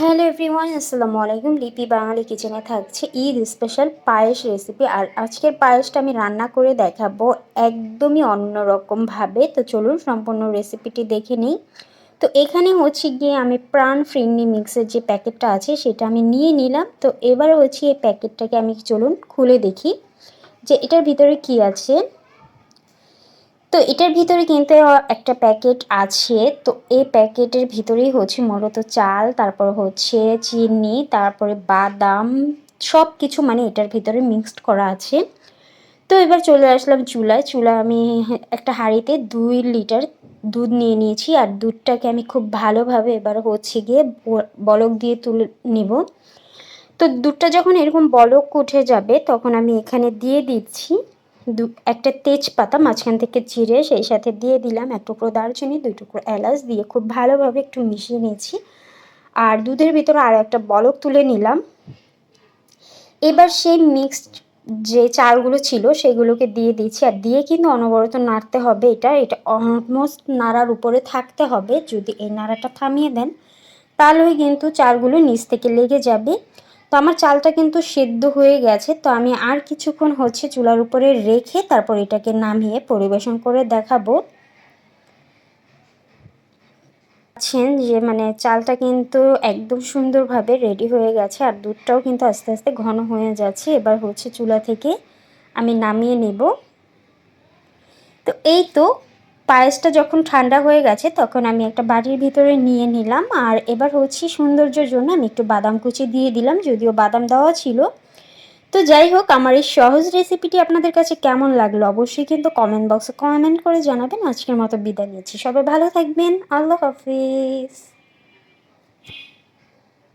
Hello everyone, আসসালামু আলাইকুম। লিপি বাঙালি কিচেনে থাকছে ঈদ স্পেশাল পায়েস রেসিপি আর আজকের পায়েসটা আমি রান্না করে দেখাবো একদমই অন্যরকমভাবে। তো চলুন সম্পূর্ণ রেসিপিটি দেখে নিই। তো এখানে হচ্ছে গিয়ে আমি প্রাণ ফ্রিন্নি মিক্সের যে প্যাকেটটা আছে সেটা আমি নিয়ে নিলাম। তো এবার হচ্ছে এই প্যাকেটটাকে আমি চলুন খুলে দেখি যে এটার ভিতরে কি আছে। তো এটার ভিতরে কিন্তু একটা প্যাকেট আছে। তো এই প্যাকেটের ভিতরেই হচ্ছে মূলত চাল, তারপর হচ্ছে চিনি, তারপরে বাদাম সব কিছু মানে এটার ভিতরে মিক্সড করা আছে। তো এবার চলে আসলাম চুলায়। চুলা আমি একটা হাঁড়িতে দুই লিটার দুধ নিয়ে নিয়েছি। আর দুধটাকে আমি খুব ভালোভাবে এবার হচ্ছে গিয়ে বলক দিয়ে তুলে নিব। তো দুধটা যখন এরকম বলক উঠে যাবে, তখন আমি এখানে দিয়ে দিচ্ছি। দু, একটা তেজপাতা মাঝখান থেকে চিড়ে সেই সাথে দিয়ে দিলাম এক টুকরো দারচিনি, দুই টুকরো এলাচ দিয়ে খুব ভালোভাবে একটু মিশিয়ে নিয়েছি। আর দুধের ভিতরে আরও একটা বলক তুলে নিলাম। এবার সেই মিক্সড যে চালগুলো ছিল, সেগুলোকে দিয়ে দিচ্ছি আর দিয়ে কিন্তু অনবরত নাড়তে হবে এটা। এটা অলমোস্ট নাড়ার উপরে থাকতে হবে। যদি এই নাড়াটা থামিয়ে দেন, তাহলেই কিন্তু চালগুলো নিচ থেকে লেগে যাবে। তো আমার চালটা কিন্তু সেদ্ধ হয়ে গেছে, তো আমি আর কিছুক্ষণ হচ্ছে চুলার উপরে রেখে তারপর এটাকে নামিয়ে পরিবেশন করে দেখাবো। পাচ্ছেন যে মানে চালটা কিন্তু একদম সুন্দরভাবে রেডি হয়ে গেছে, আর দুধটাও কিন্তু আস্তে আস্তে ঘন হয়ে যাচ্ছে। এবার হচ্ছে চুলা থেকে আমি নামিয়ে নেব। তো এই তো পায়েসটা যখন ঠান্ডা হয়ে গেছে, তখন আমি একটা বাড়ির ভিতরে নিয়ে নিলাম। আর এবার হচ্ছে সৌন্দর্যের জন্য আমি একটু বাদাম কুচি দিয়ে দিলাম, যদিও বাদাম দেওয়া ছিল। তো যাই হোক, আমার এই সহজ রেসিপিটি আপনাদের কাছে কেমন লাগল অবশ্যই কিন্তু কমেন্ট বক্সে কমেন্ট করে জানাবেন। আজকের মতো বিদায় নিচ্ছি। সবাই ভালো থাকবেন। আল্লাহ হাফিজ।